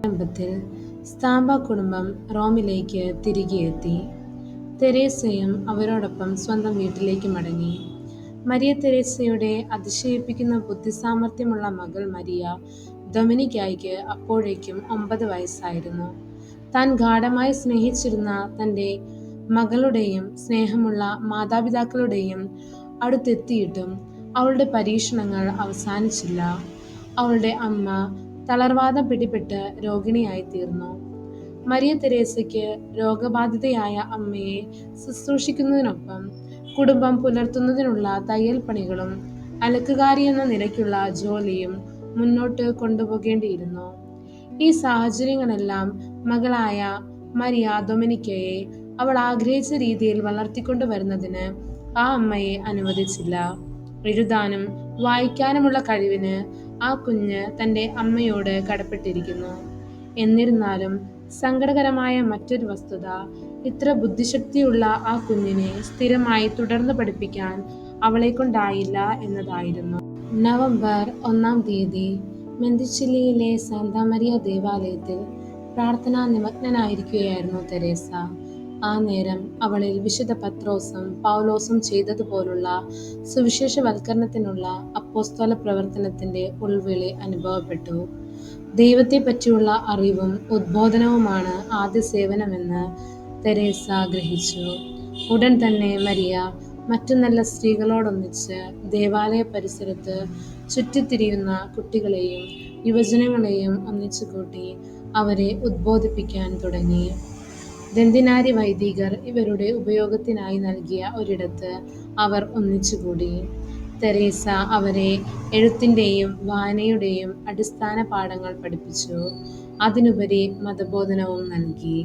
ആരംഭത്തിൽ സ്താംബ കുടുംബം റോമിലേക്ക് തിരികെയെത്തി. തെരേസയും അവരോടൊപ്പം സ്വന്തം വീട്ടിലേക്ക് മടങ്ങി. മരിയ തെരേസയുടെ അതിശയിപ്പിക്കുന്ന ബുദ്ധിസാമർത്ഥ്യമുള്ള മകൾ മരിയ ഡൊമിനിക്കായിക്ക് അപ്പോഴേക്കും ഒമ്പത് വയസ്സായിരുന്നു. താൻ ഗാഠമായി സ്നേഹിച്ചിരുന്ന തന്റെ മകളുടെയും സ്നേഹമുള്ള മാതാപിതാക്കളുടെയും അടുത്തെത്തിയിട്ടും അവളുടെ പരീക്ഷണങ്ങൾ അവസാനിച്ചില്ല. അവളുടെ അമ്മ തളർവാതം പിടിപെട്ട് രോഗിണിയായിത്തീർന്നു. മരിയ തെരേസയ്ക്ക് രോഗബാധിതയായ അമ്മയെ ശുശ്രൂഷിക്കുന്നതിനൊപ്പം കുടുംബം പുലർത്തുന്നതിനുള്ള തയ്യൽ പണികളും അലക്കുകാരി എന്ന നിലയ്ക്കുള്ള ജോലിയും മുന്നോട്ട് കൊണ്ടുപോകേണ്ടിയിരുന്നു. ഈ സാഹചര്യങ്ങളെല്ലാം മകളായ മരിയ ഡൊമിനിക്കയെ അവൾ ആഗ്രഹിച്ച രീതിയിൽ വളർത്തിക്കൊണ്ടുവരുന്നതിന് ആ അമ്മയെ അനുവദിച്ചില്ല. എഴുതാനും വായിക്കാനുമുള്ള കഴിവിന് ആ കുഞ്ഞ് തന്റെ അമ്മയോട് കടപ്പെട്ടിരിക്കുന്നു. എന്നിരുന്നാലും സങ്കടകരമായ മറ്റൊരു വസ്തുത ഇത്ര ബുദ്ധിശക്തിയുള്ള ആ കുഞ്ഞിനെ സ്ഥിരമായി തുടർന്ന് പഠിപ്പിക്കാൻ അവളെ കൊണ്ടായില്ല എന്നതായിരുന്നു. നവംബർ ഒന്നാം തീയതി മെന്തിച്ചില്ലിയിലെ സാന്താ മരിയ ദേവാലയത്തിൽ പ്രാർത്ഥനാനിമഗ്നയായിരിക്കുകയായിരുന്നു തെരേസ. ആ നേരം അവളിൽ വിശുദ്ധ പത്രോസും പൗലോസും ചെയ്തതുപോലുള്ള സുവിശേഷവൽക്കരണത്തിനുള്ള അപ്പോസ്തോല പ്രവർത്തനത്തിന്റെ ഉൾവിളി അനുഭവപ്പെട്ടു. ദൈവത്തെപ്പറ്റിയുള്ള അറിവും ഉദ്ബോധനവുമാണ് ആദ്യ സേവനമെന്ന് തെരേസ ഗ്രഹിച്ചു. ഉടൻ തന്നെ മരിയ മറ്റു നല്ല സ്ത്രീകളോടൊന്നിച്ച് ദേവാലയ പരിസരത്ത് ചുറ്റിത്തിരിയുന്ന കുട്ടികളെയും യുവജനങ്ങളെയും ഒന്നിച്ചുകൂട്ടി അവരെ ഉദ്ബോധിപ്പിക്കാൻ തുടങ്ങി. ദന്തിനാരി വൈദികർ ഇവരുടെ ഉപയോഗത്തിനായി നൽകിയ ഒരിടത്ത് അവർ ഒന്നിച്ചുകൂടി. തെരേസ അവരെ എഴുത്തിന്റെയും വായനയുടെയും അടിസ്ഥാന പാഠങ്ങൾ പഠിപ്പിച്ചു. അതിനുപരി മതബോധനവും നൽകി.